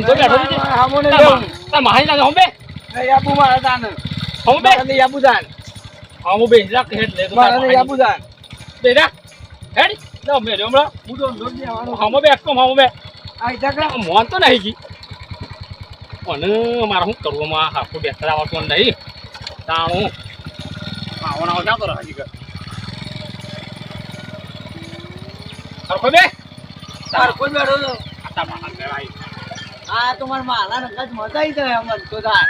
ઊંધો બેઠો છે. હામો ને. મા- તાર માહી લાગે, હંભે? નહીં આબુ મારા તાન. હંભે? મારા નહીં આબુ તાન. હા, હું બેસી રાખ, હેડ લે તો મારા નહીં માહી. આબુ તાન. હેડ. હું તો. હામો બે, હામો બે. આ મોન તો નહીં. પણ મારે શું કરવું માં આખું બેસતા આવતું નહીં તાણું આવવાનો આવો કરો હજી સરખો બે સરખો બેઠો તો. આ તાર પર આવી. આ તો મારા માલા નકર જ મજા આવી જાય અમન તો તાર.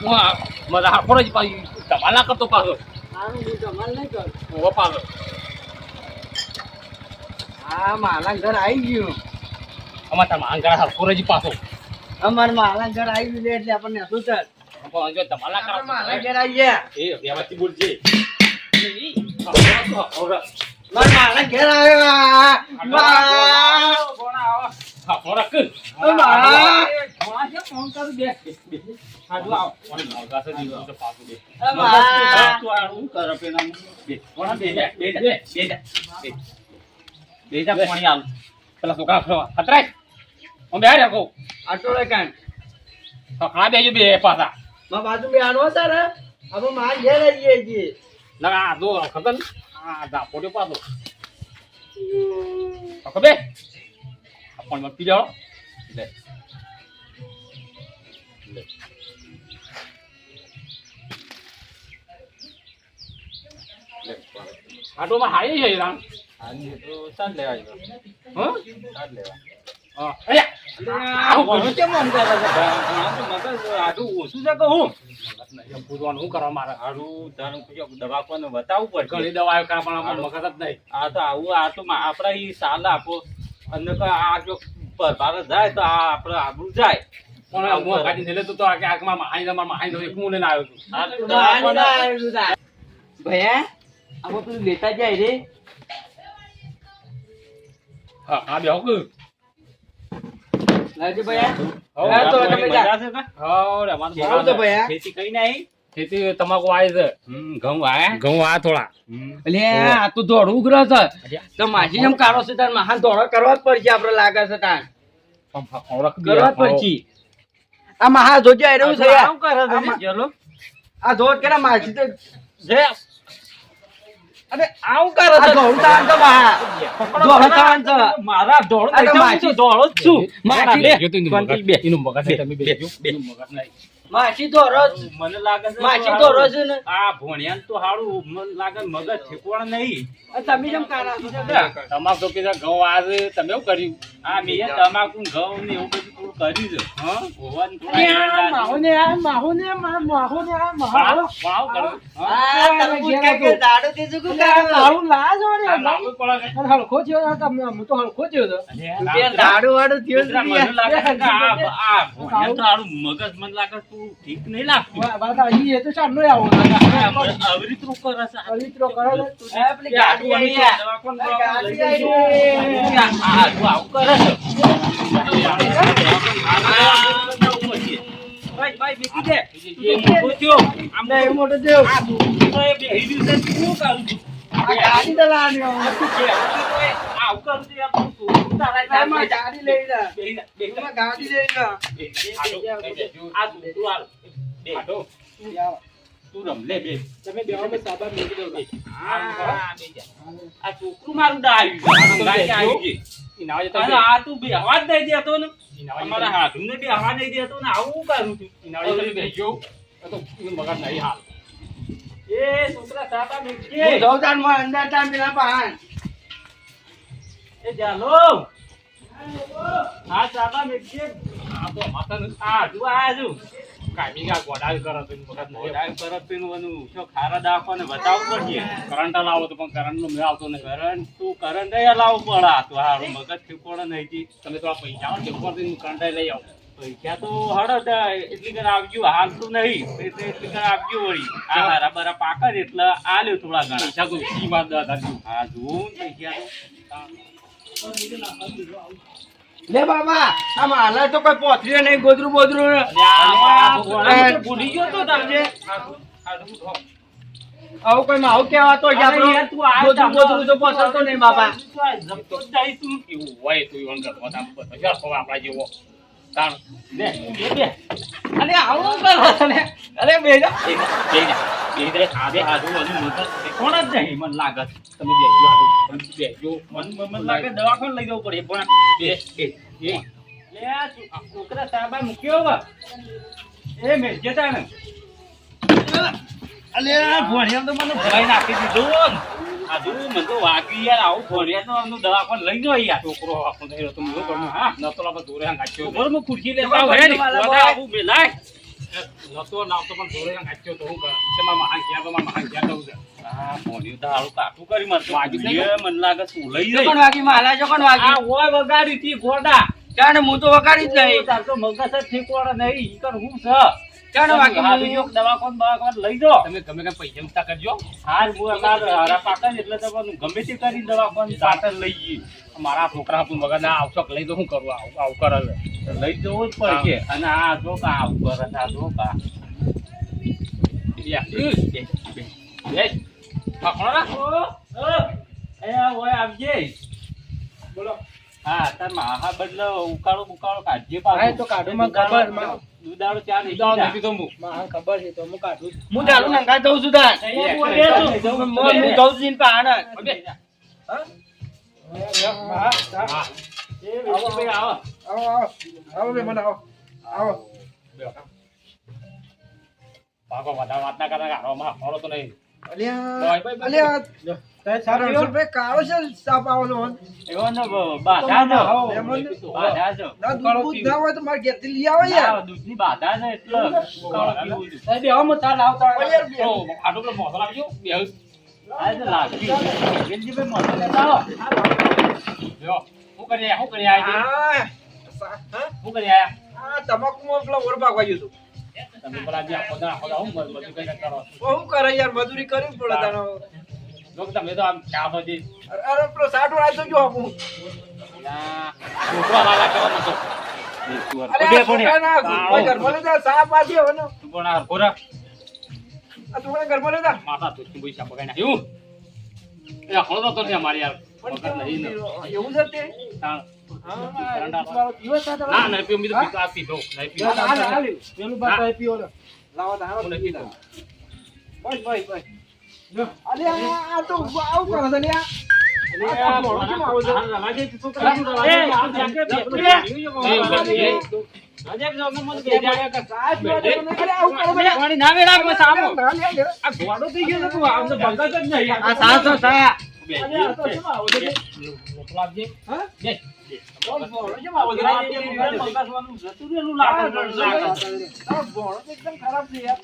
હું આ મારા હાફોડ જ પાછી ધમાલ ના કરતો પાછો હું જમાલ નહીં કરું. હું પાછો હા માલા ઘર આવી ગયું અમાર તાર માંગા હાફોડ જ પાછો અમાર માલા ઘર આવી ગયું એટલે આપણને શું થાય જો ધમાલ ના માલા ઘર આવી ગયા એ વ્યવસ્થિત બોલજે મારા માલા આવ્યા પેલા બે કોણ બે બે બે બે બે બે જા પાણી આલ. પેલા છોકરા ખતરાય હું બે કહું આટોળે કાન સખણા બેજો બે પાછા. માં બાજુ બે આનો તારે હવે માર ઘેર આવીએ છીએ. ના આ દો ખતન આ દા પોડ્યો પાછો આ પાણીમાં પી જાઓ લે લે આટોમાં હાઈ છે રામ હા હા અરે આવું કેમ આમ કરે છે? એમ પૂછવાનું શું કરવા મારે બતાવવું પડશે ઘણી દવા આવ્યો કાં પણ આમાં મગજ જ નહીં આ તો આવું આ તો આપણા સાલ આપો અને ક- આ જો ભારત જાય તો આ આપણે આબરું જાય. પણ હું કાઢી ને લેતો તો આ કે આંખમાં માહાઈ તમારા એક હું લઈને આવ્યો છું. ભૈયા આમાં પેલું લેતા જાય રે. હા હા બેહો કે લાવજો ભૈયા. હા, તો તમે જા. હો રે મારું તો ભૈયા? ખેતી કઈ નહીં ખેતી તમાકુ આવી છે. ઘઉં આયા. ઘઉં આ થોડા. એટલે આ તો દોડું ઉગ્ર છે. તો માછી જેમ કાઢો છે તાર મહાન દોડો કરવા જ પડશે આપડે લાગે છે તાર. કરવા જ પડશે. આ મહા જોજે આ છે કરે છે ચલો. આ ધોધ કેરા માછી તો જે અરે આવું કરે છે. ધોળું તાણ તો મહા. ધોળું તાણ તો. મારા તો નહીં તો ઢોળ જ છું. માસી- બે, એનું શાંતિ બે. મગજ નહીં, તમે બે, બેસજો. બે. મગજ નહીં. માસી તો જ. મને લાગે છે માસી ધોરો છે ને આ ભોણિયાને તો હારું મને લાગે મગજ ઠેકવાણ નહીં. તમે જેમ તમાકુ કે ઘઉં તમે શું કર્યું. આ મેં તમાકુ ઘઉં ને એવું બધું થોડું કર્યું છે. હા ભોવાને આ- આવું કર્યું હા? આ દાડો તે પડે દાડો વાડો થયો મને લાગે આ આ ભોણિયાને તો હારું મગજ મને લાગે તું ઠીક નહીં લાગતું આ આવી રીતનું કરે છે. આ પેલી ગાડી આવી યાર. આ ગાડી આવી. કરે છે. ભાઈ ભાઈ બેસી દે. એ મોટો થયો આમ ના, એ મોટો થયો. આ તો એ બેહી છે શું કરું છું ગાડી તો હાલ. બે. આટો. તું બે તમે સાબા મૂકી દો બે ગઈ. જતા તું બેહવા જ નહીં દેતો ને અમારા નાવા જતા બે હાથુને દઈ દેતો ને આવું કરું છું ઈ નાવા જતા તો એનું નહીં હાલ. એ છોકરા બેઠી જાઉં તારમાં અંદર તાર પેલા પાન. એ જાલો. હા આ તો આ તો એનું શું ખારા દાખવાને બતાવવું પડશે કરંટ લાવો તો પણ કરંટ નો મેળ આવતો નહીં. કરંટ તું કરંટ નહીં લાવવું પડે. આ તો હારું મગજ ઠીકોણ નહીં તમે તો આ પૈસા ને ઉપરથી કરંટ લઈ આવો. પૈસા તો હળદ એટલી કર આવજો હાલ નહીં. એટલે એટલી કર આવજો વળી. આ હારા બારા પાકા ને એટલે આલ્યો થોડા ઘણા. પૈસા તો સી વાત દાદાજી હા જોઉં પૈસા લે બાબા આ માલા તો કોઈ પોથરી નહીં ગોદરું બોદરું ભૂલી ગયો તો તમને આવું કોઈ માવું કહેવાતો હોય કે અરે આપણો યાર, તું આ ગોદરું બોદરું તો પસરતો નહીં બાબા. જાય તું. એવું હોય તો આપણા જેવો. અરે આવું કરો અરે બે જા બે જા બે જા બે જા આ બે આજુ બાજુ મત કોણ જ નહીં મને લાગત તમે બેજો તમે બે જો મન મન લાગે દવાખાને લઈ જવું પડે. પણ બે બે બે. લે છોકરા સાહેબા મૂક્યો બા એ મેં જતા ને અલે ભણિયા તો મને ભરાઈ નાખી દીધું. આજુ મને તો વાગી યાર આવું ભણિયા તો આમનું દવાખાને લઈ યાર. છોકરો તો હું. નતો લાગે દોરે ગાચ્યો બરોબર હું ખુરશી લેતા આવું ને બધા આવું મેલાય નતો પણ દોરે ગાચ્યો તો હું કે મારા મહાન ગયા તો મારા મહાન ગયા તો તો કાઠું કરી વાગ્યું નહીં મને લાગે તું લઈ ચોકણ જઈ વાગી માલા ચોકણ વાગી આ ઓય વગાડી તી ગોડા. કારણ હું તો વગાડી જ નહીં તાર તો મગજ ઠીક વાળા નહીં કર હું છે? ચાલો બાકી હું- બીજો દવાખાને દવાખાને લઈ જો તમે ગમે તેમ પૈસા મુકતા કરજો. હાર બુઆ તાર હારા પાકા એટલે તમને ગમે તે કરી દવાખાન પાટણ લઈ જઈએ. મારા છોકરા હતું મગજ ના આવશોક લઈ તો શું કરું આવું આવું કરે લઈ જવું જ પડશે અને આ જો કા આવું કરે આ જો કા રાખો. એ ઓય આવજે. બોલો. હા તાર માહા બદલો ઉકાળો ઉકાળો કાઢજે પાછું. તો કાઢું, માં ખબર, માં. દુધાળો ચા નહીં દુધાળો. નથી તો હું. માં ખબર છે તો હું કાઢું. હું ચાલુ નંખાઈ દઉં છું તાર. હું હું જઉં છું આવો આવો ભાગો વધારે વાત ના કરતા ગાળો માં ફોડો તો નહીં અલ્યા ભાઈ, ભાઈ, અલ્યા સારો રણછોડભાઈ, કાળો છે ને સાપ આવો છો એવો ને બ- બાધા છે. આવો, એમાં ને. બાધા છે. ના દૂધ બૂધ ના હોય તો મારે ઘેરથી લઈ આવો યાર આ દૂધની બાધા છે એટલે ઉકાળો પીવું છે. સાહેબ આવો હું ચા લાવતા હોય. યાર, બે. તો આટલો પેલો મોઢો લાગજો. બે. આ તો લાગ્યું. વેલજીભાઈ મોઢો લેતા આવો. લ્યો. શું કરી આયા? શું કરી આયા છે? હા, સા- હા? શું કરી આયા? આ તમાકુમાં પેલા ઓર ભાગવા ગયું હતું. તમે હું બધું કઈ કરો છો? કરે યાર મજૂરી કરવી પડે તાનો. જો તમે તો આમ ચા તો અરે પેલો સાઠ વાળા જો આપું. ના, છોકરા તો. અરે આ છોકરાના કોઈ ઘરમાં લેતા સાપ હવે ને. તું પણ આ ખોરાક આ છોકરા ઘરમાં લેતા માથા તો પૈસા પકડી નાખ્યું એ હળો તો નહીં અમારી યાર ને. એવું છે તે હા. ના ના પીવું બીજું પીતો આ પીધો ના, ના, ના, પેલું. તો પીવો ને. લાવો તો હારો. બસ બસ બસ અરે આ આ તો આવું કરે છે તો તો ના. ના. આ ઘોડો થઈ એકદમ ખરાબ છે યાર.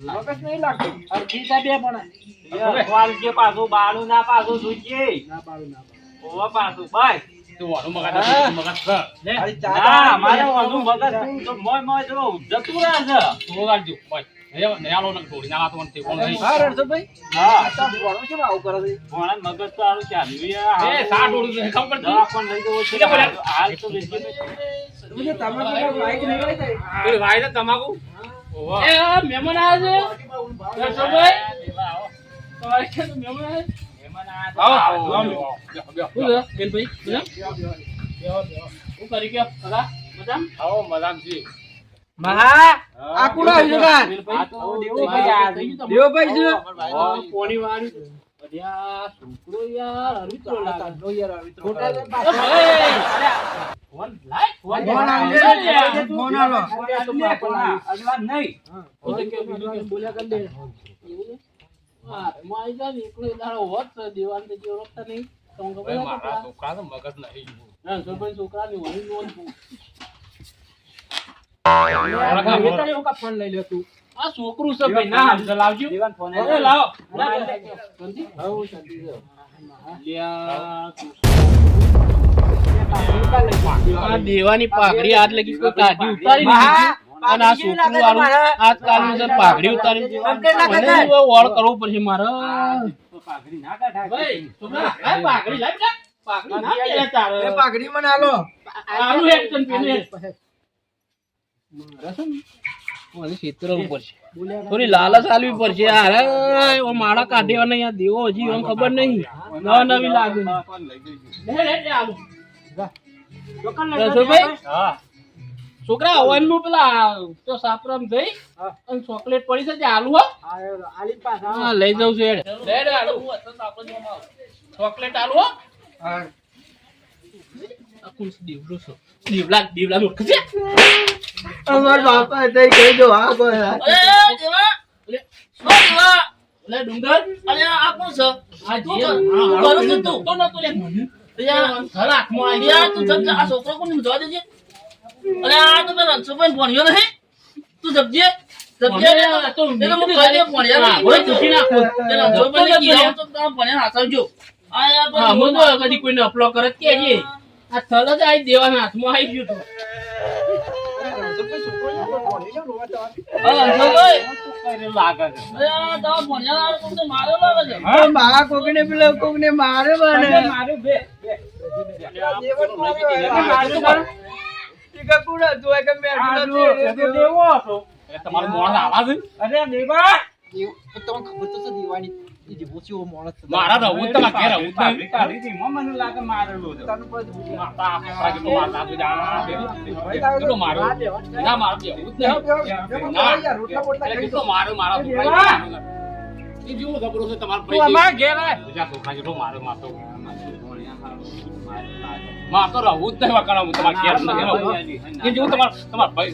મગજ નહીં લાગતું. અડધી તા પણ. યાર, પાછું, બાળું ના પાછું સૂચી. ના પાડું, ના ઓવા પાછું, બસ. મગજ મગજ જતું રહે. છે. આવું તમાકુ? મહેમાન આવ્યા છે. મહેમાન આવો, આવો, આવો. આવો. છે. મહા આ કોણ આવ્યું છે કાન? આ તો દેવુભાઈ આયા દેવભાઈ છે પોણી વાળું અલ્યા, છોકરો યાર અરવિંદો લાગે. યાર, આવી ખોટા છે એ પાછા. ભાઈ, ફોન લાય, ફોન ફોન આવી ફોન લે, લાય. ફોન આલો. ફોન લાય, ફોન લાય. અડવાન નહીં. છે કે બોલ્યા કરી દે. એવું હા, એમાં આઈ એકલો દાડો હોત તો દેવાન જે નહીં. મારા છોકરા મગજ નહીં. છોકરાની વહી કા ના દેવાન ના, ના, ના, પાઘડી હાથ લગી કાઢી ઉતારી મહા, અને આ છોકરું વાળું આજકાલ કાઢી છે પાઘડી ઉતારી વળ કરવો પડશે મારે પાઘડી ના આ પાઘડી પાઘડી ના મને આલો. આનું તને પેલું હેડ. મારે છે ને, મને છેતરવું પડશે થોડી લાલચ આલવી પડશે અરે, ઓ માળા કાઢ્યો નહીં આ દેવો હજી એમ ખબર નહીં નવા નવી લાગે છોકરા લઈ જજો. લે, લે, લે, આલું. ચોક્કસ લઈ જજો. રસોઈભાઈ? હા. છોકરા પેલા તો સાપરામ જઈ અને ચોકલેટ પડી છે આલુ આલી પાછા હા લઈ જાઉં છું એડ. ચોકલેટ આલુ હો છે? દીવડો છે દીવલા દીવલા નું ખસે અમાર બાપા તે કહી દો હા કોઈ અરે દેવા. ઓ દેવા? લે ડુંગર? અરે આ કોણ છે? આ હા કરો છે તું તો. નતો લે? યાર ઘર હાથમાં આવી યાર તું જબ આ છોકરો કોને જોવા દેજે. અરે આ તો પેલા સુપન ભણ્યો નહીં. તું જબજે જબજે તો એ તો કહી ભણ્યા નહીં. ઓય ચૂકી નાખો. પેલા ને કીધું તો તારા ભણ્યા હાથવજો આ યાર હા હું તો કદી કોઈને અપલોડ કરે કે આ થલ જ આવી દેવાના હાથમાં આવી ગયું તું. લાગે છે અરે તારા ભણ્યા તો મારો લાગે છે મારા કોકને પેલા કોકને તમે ખબર તો બે દેવો હતો તમારો મારા ઘેર કાઢી મને લાગે મારેલું છે. માતા આપણા જેટલું મારતા હતું, જાણ કેટલો મારો ના મારો બેહું જ નહીં. એટલે કેટલો મારો મારા એ જેવો જબરો છે તમારો ભાઈ અમારા ઘેર આય. બીજા છોકરા જેટલો મારો મારતો મારતો રહું જ નહીં વાકણા હું તમારા ઘેર નથી રહું. એ જેવું તમારો તમારો ભાઈ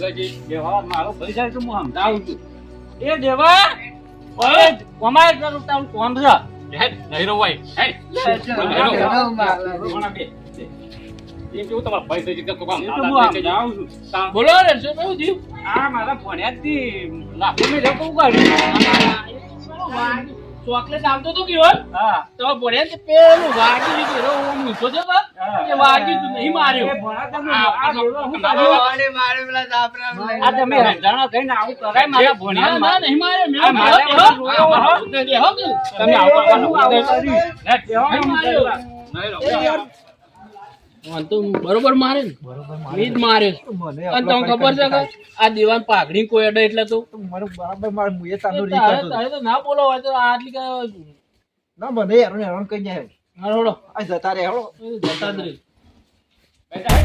છે મારો ભાઈ જાય તો હું સમજાવું છું. એ દેવા ઓય અમારે તારું તારું કોમ છે હેડ નહીં રહું હેડ નહીં રહું. કોણા બે? એ જેવું તમારો ભાઈ છે જે કે કોક આમ એ તો હું દાદા છે જે- સમજાવું છું. તા- બોલો રે શું કહ્યું જીવ આ મારા ભણ્યાથી લાખો મેં લોકો કાઢ્યું. ચોકલેટ આવતો તો કેવો હા. તો બોલે કે પેલું વાગી લીધું એનો હું મૂછો છે કે વાગી તું નહીં માર્યો એ ભણા તમે આ કરો? રંજાણા આવું કરાય મારા ભણ્યા ના, નહીં માર્યો. મેં આ માર્યો, માર્યો, બેહો. માર્યો. આ માર્યો, બેહો કે. તમે આવું કરવાનું આવું માર્યો. નહીં રહું. હા, તો બરોબર મારે ને? જ અને તમને ખબર છે કે આ દીવાન પાઘડી કોઈ અડે એટલે તો? બરાબર મારે મુએ તાનો તારે તારે તો ના બોલો હોય તો આટલી કે ના મને હેરાન હેરાન કઈ જાય હાલો. આ જતા રે હેડો જતા જ રહી. બેટા,